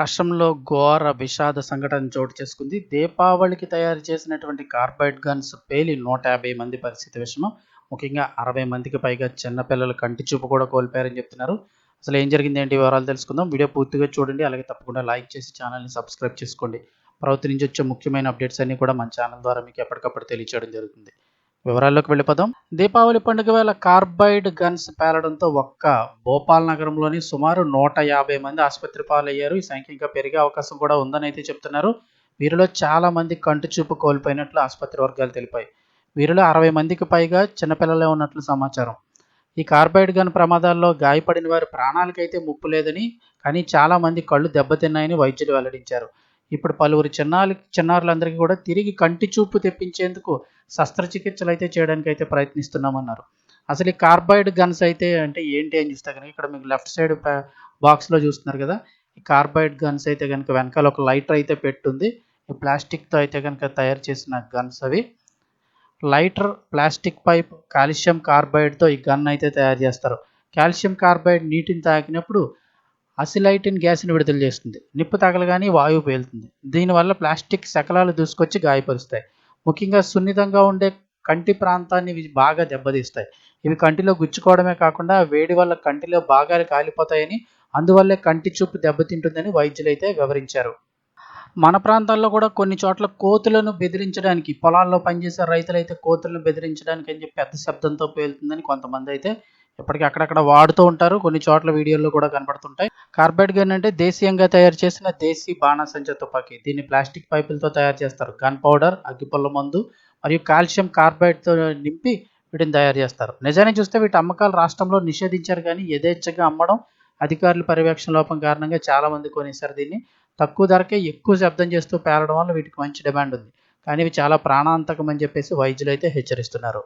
రాష్ట్రంలో ఘోర విషాద సంఘటన చోటు చేసుకుంది. దీపావళికి తయారు చేసినటువంటి కార్బైడ్ గన్స్ పేలి నూట యాభై మంది పరిస్థితి విషయం ముఖ్యంగా అరవై మందికి పైగా చిన్నపిల్లలు కంటి చూపు కూడా కోల్పోయారని చెప్తున్నారు. అసలు ఏం జరిగింది ఏంటి వివరాలు తెలుసుకుందాం. వీడియో పూర్తిగా చూడండి. అలాగే తప్పకుండా లైక్ చేసి ఛానల్ని సబ్స్క్రైబ్ చేసుకోండి. ప్రభుత్వం నుంచి వచ్చే ముఖ్యమైన అప్డేట్స్ అన్నీ కూడా మన ఛానల్ ద్వారా మీకు ఎప్పటికప్పుడు తెలియచేయడం జరుగుతుంది. వివరాల్లోకి వెళ్ళిపోదాం. దీపావళి పండుగ వేళ కార్బైడ్ గన్స్ పేలడంతో ఒక్క భోపాల్ నగరంలోని సుమారు నూట యాభై మంది ఆసుపత్రి పాలయ్యారు. ఈ సంఖ్య ఇంకా పెరిగే అవకాశం కూడా ఉందని అయితే చెప్తున్నారు. వీరిలో చాలా మంది కంటి చూపు కోల్పోయినట్లు ఆసుపత్రి వర్గాలు తెలిపాయి. వీరిలో అరవై మందికి పైగా చిన్నపిల్లలే ఉన్నట్లు సమాచారం. ఈ కార్బైడ్ గన్ ప్రమాదాల్లో గాయపడిన వారి ప్రాణాలకైతే ముప్పు లేదని కానీ చాలా మంది కళ్ళు దెబ్బతిన్నాయని వైద్యులు వెల్లడించారు. ఇప్పుడు పలువురు చిన్నారి చిన్నారులందరికీ కూడా తిరిగి కంటి చూపు తెప్పించేందుకు శస్త్రచికిత్సలు అయితే చేయడానికి అయితే ప్రయత్నిస్తున్నామన్నారు. అసలు ఈ కార్బైడ్ గన్స్ అయితే అంటే ఏంటి అని చూస్తే కనుక ఇక్కడ మీకు లెఫ్ట్ సైడ్ బాక్స్లో చూస్తున్నారు కదా ఈ కార్బైడ్ గన్స్ అయితే కనుక వెనకాల ఒక లైటర్ అయితే పెట్టుంది. ఈ ప్లాస్టిక్తో అయితే కనుక తయారు చేసిన గన్స్ అవి. లైటర్ ప్లాస్టిక్ పైప్ కాల్షియం కార్బైడ్తో ఈ గన్ అయితే తయారు చేస్తారు. కాల్షియం కార్బైడ్ నీటిని తాకినప్పుడు అసిలైటిన్ గ్యాస్ని విడుదల చేస్తుంది. నిప్పు తగలగానే వాయువు పేలుతుంది. దీనివల్ల ప్లాస్టిక్ శకలాలు దూసుకొచ్చి గాయపరుస్తాయి. ముఖ్యంగా సున్నితంగా ఉండే కంటి ప్రాంతాన్ని ఇవి బాగా దెబ్బతీస్తాయి. ఇవి కంటిలో గుచ్చుకోవడమే కాకుండా వేడి వల్ల కంటిలో భాగాలు కాలిపోతాయని అందువల్లే కంటి చూపు దెబ్బతింటుందని వైద్యులైతే వివరించారు. మన ప్రాంతాల్లో కూడా కొన్ని చోట్ల కోతులను బెదిరించడానికి పొలాల్లో పనిచేసే రైతులైతే కోతులను బెదిరించడానికి అని చెప్పి పెద్ద శబ్దంతో పేలుతుందని కొంతమంది అయితే ఇప్పటికీ అక్కడక్కడ వాడుతూ ఉంటారు. కొన్ని చోట్ల వీడియోల్లో కూడా కనబడుతుంటాయి. కార్బైడ్ గన్ అంటే దేశీయంగా తయారు చేసిన దేశీ బాణసంచ తుపాకీ. దీన్ని ప్లాస్టిక్ పైపులతో తయారు చేస్తారు. గన్ పౌడర్ అగ్గిపొల్ల మందు మరియు కాల్షియం కార్బైడ్తో నింపి వీటిని తయారు చేస్తారు. నిజాన్ని చూస్తే వీటి అమ్మకాలు రాష్ట్రంలో నిషేధించారు కానీ యథేచ్ఛగా అమ్మడం అధికారుల పర్యవేక్షణ లోపం కారణంగా చాలామంది కొనేసారు దీన్ని. తక్కువ ధరకే ఎక్కువ శబ్దం చేస్తూ పేలడం వల్ల వీటికి మంచి డిమాండ్ ఉంది. కానీ ఇవి చాలా ప్రాణాంతకం అని చెప్పేసి వైద్యులు అయితే హెచ్చరిస్తున్నారు.